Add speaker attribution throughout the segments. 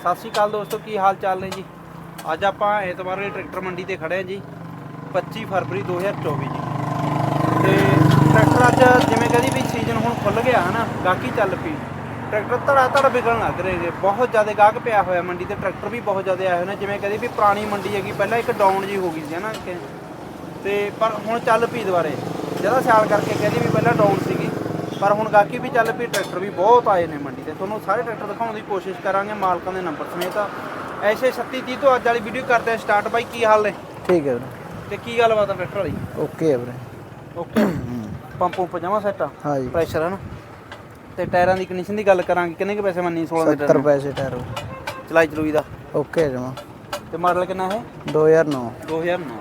Speaker 1: ਸਤਿ ਸ਼੍ਰੀ ਅਕਾਲ ਦੋਸਤੋ, ਕੀ ਹਾਲ ਚਾਲ ਨੇ ਜੀ? ਅੱਜ ਆਪਾਂ ਐਤਵਾਰ ਵਾਲੀ ਟਰੈਕਟਰ ਮੰਡੀ ਤੇ ਖੜੇ ਹਾਂ ਜੀ 25 ਫਰਵਰੀ 2024 ਜੀ। ਤੇ ਟਰੈਕਟਰ ਅੱਜ ਜਿਵੇਂ ਕਹਿੰਦੀ ਵੀ ਸੀਜ਼ਨ ਹੁਣ ਖੁੱਲ ਗਿਆ ਹਨਾ ਗਾਹਕੀ ਚੱਲ ਪਈ। ਟਰੈਕਟਰ ਧੜਾ ਧੜ ਵਿਕਣ ਲੱਗ ਰਹੇ ਨੇ, ਬਹੁਤ ਜ਼ਿਆਦਾ ਗਾਹਕ ਪਿਆ ਹੋਇਆ ਮੰਡੀ ਤੇ, ਟਰੈਕਟਰ ਵੀ ਬਹੁਤ ਜ਼ਿਆਦਾ ਆਏ ਹੋਏ ਨੇ, ਜਿਵੇਂ ਕਹਿੰਦੀ ਵੀ ਪੁਰਾਣੀ ਮੰਡੀ ਹੈਗੀ, ਪਹਿਲਾਂ ਇੱਕ ਡਾਊਨ ਜੀ ਹੋ ਗਈ ਸੀ ਹਨਾ ਕਿ- ਤੇ ਪਰ ਹੁਣ ਚੱਲ ਪਈ ਦੁਬਾਰੇ। ਜ਼ਿਆਦਾ ਸਿਆਲ ਕਰਕੇ ਕਹਿੰਦੀ ਵੀ ਪਹਿਲਾਂ ਡਾਊਨ ਸੀਗੀ। ਪਰ ਹੁਣ ਗਾਹਕੀ ਵੀ ਚੱਲ ਪਈ ਟਰੈਕਟਰ ਵੀ ਬਹੁਤ ਆਏ ਨੇ ਮੰਡੀ ਤੇ। ਤੁਹਾਨੂੰ ਸਾਰੇ ਟਰੈਕਟਰ ਦਿਖਾਉਣ ਦੀ ਕੋਸ਼ਿਸ਼ ਕਰਾਂਗੇ ਮਾਲਕਾਂ ਦੇ ਨੰਬਰ ਸਮੇਤ। ਐਸੇ 36 30 ਤੋਂ ਅੱਜ ਵਾਲੀ ਵੀਡੀਓ ਕਰਦੇ ਆ ਸਟਾਰਟ। ਬਾਈ ਕੀ ਹਾਲ ਨੇ?
Speaker 2: ਠੀਕ ਹੈ ਵੀਰੇ।
Speaker 1: ਤੇ ਕੀ ਗੱਲਬਾਤ ਆ ਟਰੈਕਟਰ ਵਾਲੀ?
Speaker 2: ਓਕੇ ਹੈ ਵੀਰੇ।
Speaker 1: ਓਕੇ। ਪੰਪ ਪੰਪ ਜਮਾ ਸੈੱਟ ਆ?
Speaker 2: ਹਾਂ ਜੀ
Speaker 1: ਪ੍ਰੈਸ਼ਰ ਹੈ ਨਾ? ਤੇ ਟਾਇਰਾਂ ਦੀ ਕੰਡੀਸ਼ਨ ਦੀ ਗੱਲ ਕਰਾਂਗੇ ਕਿੰਨੇ ਕੁ ਪੈਸੇ ਮੰਨੀ 16 ਦੇ
Speaker 2: 70
Speaker 1: ਟਾਇਰ
Speaker 2: ਪੈਸੇ ਟਾਇਰ।
Speaker 1: ਚਲਾਈ ਚਲੂਈ ਦਾ?
Speaker 2: ਓਕੇ ਜਮਾ।
Speaker 1: ਤੇ ਮਾਡਲ ਕਿੰਨਾ ਹੈ?
Speaker 2: 2009
Speaker 1: 2009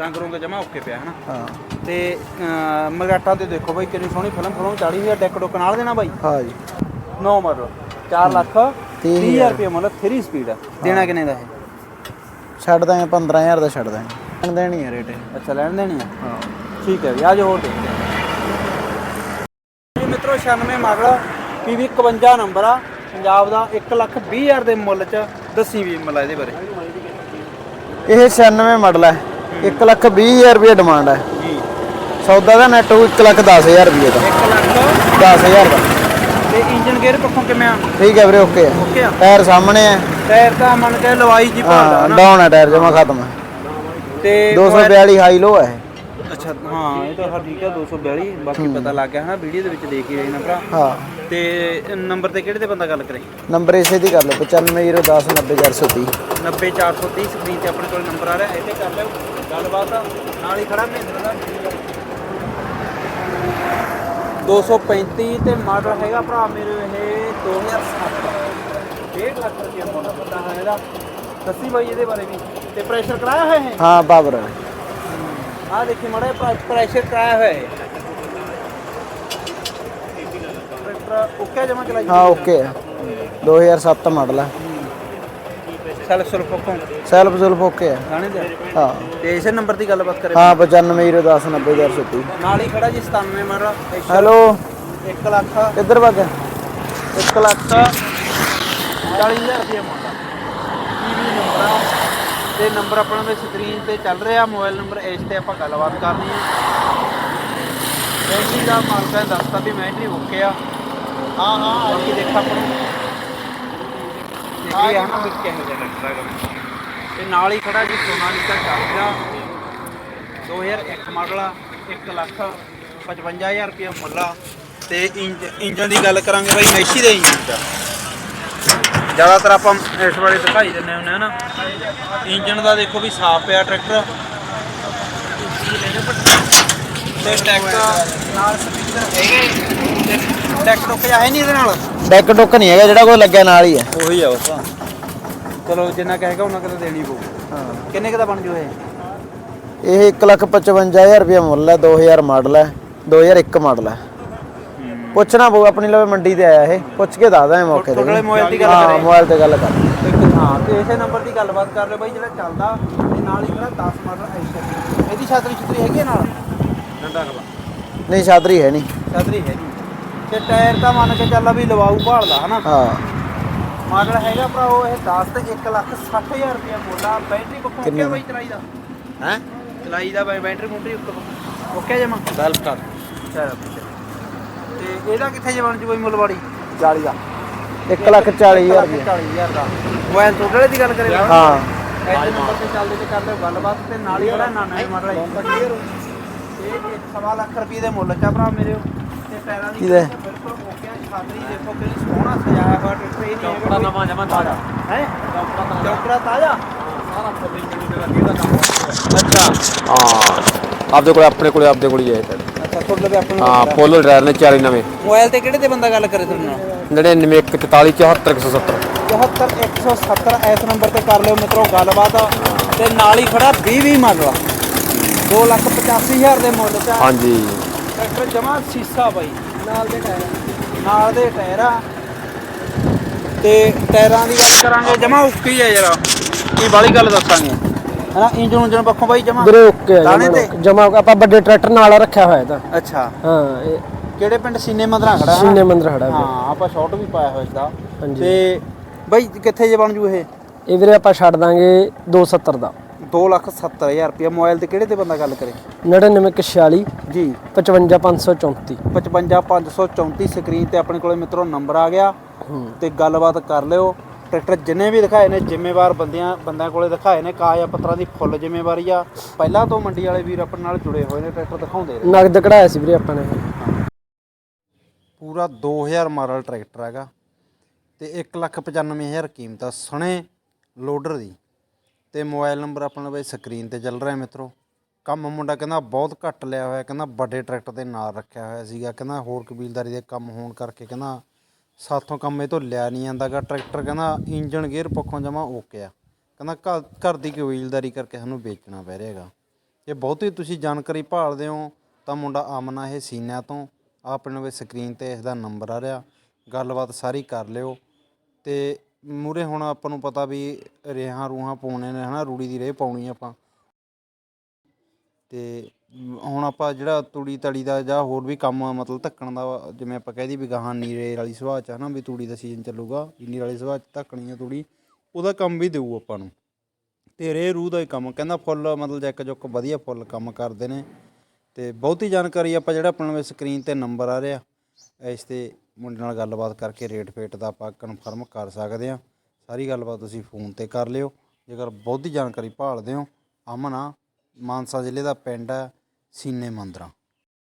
Speaker 1: ਰੰਗ ਰੁੰਗ ਜਮਾ ਓਕੇ ਪਿਆ ਹੈ ਨਾ
Speaker 2: ਹਾਂ।
Speaker 1: ਤੇ ਅਹ, ਮਗਰਾਟਾ ਤੇ ਦੇਖੋ ਬਾਈ ਕਿੰਨੀ ਸੋਹਣੀ ਫਿਲਮ ਫਿਲਮ ਚਾੜੀ ਹੋਈ ਆ ਡੈਕ ਡੁੱਕ ਨਾਲ ਦੇਣਾ ਬਾਈ?
Speaker 2: ਹਾਂ ਜੀ।
Speaker 1: 9 ਮਾਡਲ 4 ਲੱਖ
Speaker 2: 30
Speaker 1: 30000 ਰੁਪਏ ਮਤਲਬ 3 ਸਪੀਡ ਆ। ਦੇਣਾ ਕਿੰਨੇ ਦਾ ਹੈ
Speaker 2: ਛੱਡ ਦਾਂਗੇ 15000 ਦਾ ਛੱਡ ਦਾਂਗੇ। ਲੈਣ ਦੇਣੀ ਹੈ ਰੇਟ।
Speaker 1: ਅੱਛਾ ਲੈਣ ਦੇਣੀ ਆ?
Speaker 2: ਹਾਂ।
Speaker 1: ਠੀਕ ਹੈ ਵੀ ਆ ਜਾਓ ਹੋਰ ਦੇਖਦੇ ਜੀ ਮਿੱਤਰੋ 96 ਮਾਡਲ PV 51 ਨੰਬਰ ਆ। ਪੰਜਾਬ ਦਾ 1 ਲੱਖ 20 ਹਜ਼ਾਰ ਦੇ ਮੁੱਲ ਚ ਦੱਸੀ ਵੀ ਮਲਾ ਇਹਦੇ ਬਾਰੇ।
Speaker 2: ਇਹ 96 ਮਾਡਲ ਹੈ 1 ਲੱਖ 20000 ਰੁਪਏ ਡਿਮਾਂਡ ਹੈ
Speaker 1: ਜੀ।
Speaker 2: ਸੌਦਾ ਦਾ ਨੈਟ 1 ਲੱਖ 10000 ਰੁਪਏ ਦਾ।
Speaker 1: 1 ਲੱਖ
Speaker 2: 10000 ਦਾ।
Speaker 1: ਤੇ ਇੰਜਨ ਗੇਅਰ ਪੱਖੋਂ ਕਿਵੇਂ ਆ?
Speaker 2: ਠੀਕ ਹੈ ਵੀਰੇ ਓਕੇ ਹੈ
Speaker 1: ਓਕੇ ਆ।
Speaker 2: ਟਾਇਰ ਸਾਹਮਣੇ ਹੈ
Speaker 1: ਟਾਇਰ ਤਾਂ ਮੰਨ ਕੇ ਲਵਾਈ ਜੀ ਭਾਲਦਾ
Speaker 2: ਹਾਂ
Speaker 1: ਨਾ
Speaker 2: ਡਾਊਨ ਹੈ ਟਾਇਰ ਜਮਾ ਖਤਮ ਹੈ
Speaker 1: ਤੇ
Speaker 2: 242 ਹਾਈ ਲੋ ਹੈ
Speaker 1: ਅੱਛਾ ਹਾਂ ਇਹ ਤਾਂ ਠੀਕ ਹੈ 242 ਬਾਕੀ ਪਤਾ ਲੱਗ ਗਿਆ ਹਨਾ ਵੀਡੀਓ ਦੇ ਵਿੱਚ ਦੇਖ ਹੀ ਰਹੇ ਨਾ ਭਰਾ।
Speaker 2: ਹਾਂ।
Speaker 1: ਤੇ ਨੰਬਰ ਤੇ ਕਿਹੜੇ ਤੇ ਬੰਦਾ ਗੱਲ ਕਰੇ?
Speaker 2: ਨੰਬਰ ਇਸੇ ਦੀ ਕਰ ਲਓ 9510 90430
Speaker 1: 90430 ਸਕਰੀਨ ਤੇ ਆਪਣੇ ਕੋਲ ਨੰਬਰ ਆ ਰਿਹਾ ਇਹ ਤੇ ਕਰ ਲਿਓ। ਗੱਲਬਾਤ ਨਾਲ ਹੀ ਖੜਾ ਮਹਿੰਦਰ ਦਾ। 235 ਤੇ ਮਾਡਲ ਹੈਗਾ ਭਰਾ ਮੇਰੇ ਇਹ 2007 1.5 ਲੱਖ ਰੁਪਏ ਮੁੱਲ ਪਤਾ ਹੈ ਇਹਦਾ। ਦੱਸੀ ਬਾਈ ਇਹਦੇ ਬਾਰੇ ਵੀ। ਤੇ ਪ੍ਰੈਸ਼ਰ ਕਰਾਇਆ ਹੋਇਆ ਹੈ
Speaker 2: ਹਾਂ ਹੈ
Speaker 1: ਆ ਦੇਖੀ ਮੜਾ ਪ੍ਰੈਸ਼ਰ ਕਰਾਇਆ ਹੋਇਆ ਹੈ ਟਰੈਕਟਰ ਓਕੇ ਜਮਾ ਚਲਾਈ।
Speaker 2: ਹਾਂ ਓਕੇ ਹੈ 2007 ਮਾਡਲ ਹੈ
Speaker 1: ਸੈਲ ਸੁਲਫ ਪੱਖੋਂ
Speaker 2: ਸੈਲਫ ਸੁਲਫ ਓਕੇ
Speaker 1: ਦੇ?
Speaker 2: ਹਾਂ।
Speaker 1: ਤੇ ਇਸੇ ਨੰਬਰ ਦੀ ਗੱਲਬਾਤ ਕਰੇ?
Speaker 2: ਹਾਂ 9510 90430
Speaker 1: ਨਾਲ ਹੀ ਖੜਾ ਜੀ 97 ਮਾਰਾ।
Speaker 2: ਹੈਲੋ।
Speaker 1: 1 ਲੱਖ।
Speaker 2: ਕਿੱਧਰ ਭੱਗ
Speaker 1: 1 ਲੱਖ 40000 ਰੁਪਏ ਮੰਗਦਾ ਟੀਵੀ ਨੰਬਰ ਆ। ਤੇ ਨੰਬਰ ਆਪਣਾ ਦੇ ਸਕਰੀਨ ਤੇ ਚੱਲ ਰਿਹਾ ਮੋਬਾਈਲ ਨੰਬਰ ਇਸ ਤੇ ਆਪਾਂ ਗੱਲਬਾਤ ਕਰਨੀ ਹੈ ਬੈਟਰੀ ਦਾ ਮਾਲਕਾਂ ਨੇ ਦੱਸਤਾ ਵੀ ਬੈਟਰੀ ਓਕੇ ਆ। ਹਾਂ ਹਾਂ ਬਾਕੀ ਦੇਖਾ ਆਪਾਂ ਦੇਖੀ ਆ ਨਾ ਵੀ ਕਿਹੋ ਜਿਹਾ ਲੱਗਦਾ ਹੈਗਾ ਤੇ ਨਾਲ ਹੀ ਖੜਾ ਜੀ ਸੋਨਾਲੀਕਾ ਚਾਰਜਰ 2001 ਮਾਡਲ ਆ 1 ਲੱਖ 55000 ਰੁਪਏ ਮੁੱਲ ਤੇ ਇੰਜ- ਇੰਜਨ ਦੀ ਗੱਲ ਕਰਾਂਗੇ ਬਾਈ ਮੈਸੀ ਦੇ ਇੰਜਨ ਦਾ। ਜ਼ਿਆਦਾਤਰ ਆਪਾਂ ਇਸ ਵਾਲੇ ਦਿਖਾਈ ਦਿੰਦੇ ਹੁੰਦੇ ਆ ਨਾ। ਇੰਜਨ ਦਾ ਦੇਖੋ ਵੀ ਸਾਫ਼ ਪਿਆ ਟਰੈਕਟਰ। ਤੇ ਟਰੈਕਟਰ ਨਾਲ ਸਪੀਕਰ ਹੈਗੇ ਹੈ ਨਹੀਂ ਇਹਦੇ ਨਾਲ?
Speaker 2: ਡੈਕ ਡੁੱਕ ਨਹੀਂ ਹੈਗਾ ਜਿਹੜਾ ਕੋਈ ਲੱਗਿਆ ਨਾਲ ਹੀ ਹੈ।
Speaker 1: ਉਹੀ ਆ ਬਸ। ਚਲੋ ਜਿੰਨਾ ਕਹੇਗਾ ਉਹਨਾਂ ਕਿਤੇ ਦੇਣੀ ਪਊ।
Speaker 2: ਹਾਂ।
Speaker 1: ਕਿੰਨੇ ਕੁ ਦਾ ਬਣ ਜੂ ਇਹ?
Speaker 2: ਇਹ 155000 ਰੁਪਏ ਮੁੱਲ ਹੈ 2000 ਮਾਡਲ ਹੈ 2001 ਮਾਡਲ ਹੈ। ਪੁੱਛਣਾ ਪਊ ਆਪਣੀ ਲਵੇ ਮੰਡੀ ਤੇ ਆਇਆ ਇਹ। ਪੁੱਛ ਕੇ ਦੱਸਦਾ ਮੈਂ ਮੌਕੇ ਤੇ।
Speaker 1: ਤੁਹਾਡੇ ਮੋਬਾਈਲ ਦੀ ਗੱਲ
Speaker 2: ਹਾਂ ਮੋਬਾਈਲ ਤੇ ਗੱਲ ਕਰ।
Speaker 1: ਤੇ ਹਾਂ ਤੇ ਇਸੇ ਨੰਬਰ ਦੀ ਗੱਲਬਾਤ ਕਰ ਲਿਓ ਬਾਈ ਜਿਹੜਾ ਚੱਲਦਾ ਤੇ ਨਾਲ ਹੀ ਜਿਹੜਾ 10 ਮਾਡਲ ਐਸ਼ਰ ਇਹਦੀ ਛਤਰੀ ਛਤਰੀ ਹੈਗੀ ਨਾਲ? ਡੰਡਾ ਕਲਾ
Speaker 2: ਨਹੀਂ ਛਾਤਰੀ ਹੈ ਨਹੀਂ।
Speaker 1: ਛਤਰੀ ਹੈਗੀ ਤੇ ਟਾਇਰ ਤਾਂ ਮੰਨ ਕੇ ਚੱਲਾ ਵੀ ਲਵਾਊ ਭਾਲਦਾ ਹਨਾ?
Speaker 2: ਹਾਂ।
Speaker 1: ਮਾਡਲ ਹੈਗਾ ਭਰਾ ਉਹ ਇਹ 10 ਤੇ 1 ਲੱਖ 60000 ਰੁਪਏ ਮੋਲਾ ਬੈਟਰੀ ਪੱਖੋਂ
Speaker 2: ਕਿੰਨੀ
Speaker 1: ਓਕੇ ਬਾਈ ਚਲਾਈ ਦਾ?
Speaker 2: ਹੈ?
Speaker 1: ਚਲਾਈ ਦਾ ਬਾਈ ਬੈਟਰੀ ਮੂਟਰੀ ਓਕੇ ਜਮਾ?
Speaker 2: ਸੈਲਫ ਕਰ।
Speaker 1: ਚਲੋ ਤੇ ਇਹਦਾ ਕਿੱਥੇ ਜਵਣ ਜੀ ਬਾਈ ਮੁੱਲਵਾੜੀ
Speaker 2: 40 ਦਾ। 1 ਲੱਖ 40000 ਰੁਪਏ
Speaker 1: 40000 ਦਾ। ਮੋਬਾਈਲ ਵਾਲੇ ਦੀ ਗੱਲ ਕਰੇ?
Speaker 2: ਹਾਂ।
Speaker 1: ਐਸੇ ਨੰਬਰ ਤੇ ਚੱਲਦੇ ਤੇ ਕਰਦੇ ਗੱਲਬਾਤ ਤੇ ਨਾਲ ਹੀ ਬੜਾ ਨਾਨਾ ਹੀ ਮਾਡਲ ਹੈ ਇਹ ਇੱਕ ਸਵਾ ਲੱਖ ਰੁਪਏ ਦੇ ਮੁੱਲ ਚਾ ਭਰਾ ਮੇਰੇ ਤੇ ਪੈਰਾਂ ਦੀ
Speaker 2: ਕਿਹਦਾ?
Speaker 1: ਬਿਲਕੁਲ ਓਕੇ ਆ ਛਾਤਰੀ ਦੇਖੋ ਕਿੰਨੀ ਸੋਹਣਾ ਸਜਾਇਆ ਹੋਇਆ ਟਰੈਕਟਰ ਇਹ ਨਹੀਂ ਚੌਕੜਾ ਨਵਾਂ ਜਮਾ ਤਾਜ਼ਾ। ਹੈ? ਚੌਕੜਾ ਤਾਜ਼ਾ। ਅੱਛਾ।
Speaker 3: ਹਾਂ। ਆਪਦੇ ਕੋਲ ਆਪਣੇ ਕੋਲ ਆਪਦੇ ਕੋਲ ਹੀ ਹੈ।
Speaker 1: ਅੱਛਾ ਤੁਹਾਡੇ ਤੇ ਆਪਣੇ
Speaker 3: ਹਾਂ ਪੋਲੋ ਡਰਾਈਵਰ ਨੇ 40 ਨਵੇਂ।
Speaker 1: ਮੋਬਾਈਲ ਤੇ ਕਿਹੜੇ ਤੇ ਬੰਦਾ ਗੱਲ ਕਰੇ ਤੁਹਾਡੇ ਨਾਲ?
Speaker 3: 99 44 74 170
Speaker 1: 74 170 ਇਸ ਨੰਬਰ ਤੇ ਕਰ ਲਿਓ ਮਿੱਤਰੋ ਗੱਲਬਾਤ। ਤੇ ਨਾਲ ਹੀ ਖੜਾ 20 20 ਮਾਡਲ 2 ਲੱਖ 85000 ਦੇ ਮੁੱਲ ਚ ਆ।
Speaker 3: ਹਾਂਜੀ।
Speaker 1: ਟਰੈਕਟਰ ਜਮਾ ਸੀਸਾ ਬਾਈ। ਨਾਲ ਦੇ ਟਾਇਰ। ਨਾਲ ਦੇ ਟਾਇਰ। ਆ ਤੇ ਟਾਇਰਾਂ ਦੀ ਗੱਲ ਕਰਾਂਗੇ ਜਮਾ ਉੱਕੀ ਆ ਯਾਰ। ਕੀ ਬਾਲੀ ਗੱਲ ਦੱਸਾਂਗੇ? ਹਨਾ ਇੰਜਨ ਉਂਜਨ ਪੱਖੋਂ ਬਾਈ ਜਮਾ।
Speaker 2: ਵੀਰੇ ਓਕੇ
Speaker 1: ਦਾਣੇ ਤੇ?
Speaker 2: ਜਮਾ ਆਪਾਂ ਵੱਡੇ ਟਰੈਕਟਰ ਨਾਲ ਰੱਖਿਆ ਹੋਇਆ ਤਾਂ
Speaker 1: ਅੱਛਾ।
Speaker 2: ਹਾਂ ਇਹ
Speaker 1: ਕਿਹੜੇ ਪਿੰਡ? ਸੀਨੇ ਮੰਦਰਾ ਖੜਾ ਹਨਾ?
Speaker 2: ਸੀਨੇ ਮੰਦਰ ਖੜਾ
Speaker 1: ਹਾਂ ਆਪਾਂ ਸ਼ਾਰਟ ਵੀ ਪਾਇਆ ਹੋਇਆ ਇਸਦਾ।
Speaker 2: ਹਾਂਜੀ।
Speaker 1: ਤੇ ਬਾਈ ਕਿੱਥੇ ਜੇ ਬਣ ਜੂ ਇਹ?
Speaker 4: ਇਹ ਵੀਰੇ ਆਪਾਂ ਛੱਡ ਦਾਂਗੇ 270 ਦਾ।
Speaker 1: 270000 ਰੁਪਏ ਮੋਬਾਈਲ ਤੇ ਕਿਹੜੇ ਤੇ ਬੰਦਾ ਗੱਲ ਕਰੇ?
Speaker 4: 9946
Speaker 1: ਜੀ।
Speaker 4: 55534
Speaker 1: 55534 ਸਕਰੀਨ ਤੇ ਆਪਣੇ ਕੋਲੇ ਮਿੱਤਰੋ ਨੰਬਰ ਆ ਗਿਆ ਤੇ ਗੱਲਬਾਤ ਕਰ ਲਿਓ। ਟਰੈਕਟਰ ਜਿੰਨੇ ਵੀ ਦਿਖਾਏ ਨੇ ਜ਼ਿੰਮੇਵਾਰ ਬੰਦਿਆਂ ਬੰਦਿਆਂ ਕੋਲੇ ਦਿਖਾਏ ਨੇ ਕਾਗਜ਼ ਪੱਤਰਾਂ ਦੀ ਫੁੱਲ ਜ਼ਿੰਮੇਵਾਰੀ ਆ। ਪਹਿਲਾਂ ਤੋਂ ਮੰਡੀ ਵਾਲੇ ਵੀਰ ਆਪਣੇ ਨਾਲ ਜੁੜੇ ਹੋਏ ਨੇ ਟਰੈਕਟਰ ਦਿਖਾਉਂਦੇ ਰਹੇ।
Speaker 4: ਨਗਦ ਕਢਾਇਆ ਸੀ ਵੀਰੇ ਆਪਾਂ ਨੇ।
Speaker 1: ਪੂਰਾ 2000 ਮਾਡਲ ਟਰੈਕਟਰ ਹੈਗਾ ਤੇ 195000 ਕੀਮਤ ਆ ਸਣੇ ਲੋਡਰ ਦੀ। ਤੇ ਮੋਬਾਈਲ ਨੰਬਰ ਆਪਣਾ ਬਈ ਸਕਰੀਨ ਤੇ ਚੱਲ ਰਿਹਾ ਮਿੱਤਰੋ। ਕੰਮ ਮੁੰਡਾ ਕਹਿੰਦਾ ਬਹੁਤ ਘੱਟ ਲਿਆ ਹੋਇਆ, ਕਹਿੰਦਾ ਵੱਡੇ ਟਰੈਕਟਰ ਦੇ ਨਾਲ ਰੱਖਿਆ ਹੋਇਆ ਸੀਗਾ, ਕਹਿੰਦਾ ਹੋਰ ਕਬੀਲਦਾਰੀ ਦੇ ਕੰਮ ਹੋਣ ਕਰਕੇ ਕਹਿੰਦਾ ਸਾਥੋਂ ਕੰਮ ਇਹ ਤੋਂ ਲਿਆ ਨਹੀਂ ਜਾਂਦਾਗਾ। ਟਰੈਕਟਰ ਕਹਿੰਦਾ ਇੰਜਨ ਗੇਅਰ ਪੱਖੋਂ ਜਮਾ ਓਕੇ ਆ। ਕਹਿੰਦਾ ਘਰ ਘਰ ਦੀ ਕਬੀਲਦਾਰੀ ਕਰਕੇ ਸਾਨੂੰ ਵੇਚਣਾ ਪੈ ਰਿਹਾ ਹੈਗਾ। ਜੇ ਬਹੁਤੀ ਤੁਸੀਂ ਜਾਣਕਾਰੀ ਭਾਲਦੇ ਹੋ ਤਾਂ ਮੁੰਡਾ ਆਮਨਾ ਇਹ ਸੀਨਿਆਂ ਤੋਂ। ਆਪਣੇ ਨੂੰ ਸਕਰੀਨ ਤੇ ਇਸ ਦਾ ਨੰਬਰ ਆ ਰਿਹਾ। ਗੱਲਬਾਤ ਸਾਰੀ ਕਰ ਲਿਓ ਤੇ ਮੂਹਰੇ ਹੁਣ ਆਪਾਂ ਨੂੰ ਪਤਾ ਵੀ ਰੇਹਾਂ ਰੂਹਾਂ ਪਾਉਣੇ ਨੇ, ਹਨਾ, ਰੂੜੀ ਦੀ ਰੇਹ ਪਾਉਣੀ ਆਪਾਂ। ਤੇ ਹੁਣ ਆਪਾਂ ਜਿਹੜਾ ਤੂੜੀ ਤੜੀ ਦਾ ਜਾਂ ਹੋਰ ਵੀ ਕੰਮ ਮਤਲਬ ਧੱਕਣ ਦਾ, ਜਿਵੇਂ ਆਪਾਂ ਕਹਿ ਦੀ ਵੀ ਗਾਹਾਂ ਨੀਰੇ ਵਾਲੀ ਸੁਭਾਅ ਚ ਹਨਾ, ਵੀ ਤੂੜੀ ਦਾ ਸੀਜ਼ਨ ਚੱਲੂਗਾ ਨੀਰੇ ਵਾਲੀ ਸੁਭਾਅ ਚ ਧੱਕਣੀ ਆ ਤੂੜੀ, ਉਹਦਾ ਕੰਮ ਵੀ ਦੇਊ ਆਪਾਂ ਨੂੰ। ਤੇ ਰੇ ਰੂ ਦਾ ਹੀ ਕੰਮ, ਕਹਿੰਦਾ ਫੁੱਲ, ਮਤਲਬ ਜੈਕ ਜੁੱਕ ਵਧੀਆ ਫੁੱਲ ਕੰਮ ਕਰਦੇ ਨੇ। ਤੇ ਬਹੁਤੀ ਜਾਣਕਾਰੀ ਆਪਾਂ ਜਿਹੜਾ ਆਪਣਾ ਸਕਰੀਨ ਤੇ ਨੰਬਰ ਆ ਰਿਹਾ। ਇਸ ਤੇ ਮੁੰਡੇ ਨਾਲ ਗੱਲਬਾਤ ਕਰਕੇ ਰੇਟ ਫੇਟ ਦਾ ਆਪਾਂ ਕਨਫਰਮ ਕਰ ਸਕਦੇ ਆ ਸਾਰੀ ਗੱਲਬਾਤ ਤੁਸੀਂ ਫੋਨ ਤੇ ਕਰ ਲਿਓ। ਜੇਕਰ ਬਹੁਤੀ ਜਾਣਕਾਰੀ ਭਾਲਦੇ ਹੋ, ਅਮਨ ਆ ਮਾਨਸਾ ਜ਼ਿਲ੍ਹੇ ਦਾ ਪਿੰਡ ਹੈ, ਸੀਨੇ ਮੰਦਰਾ।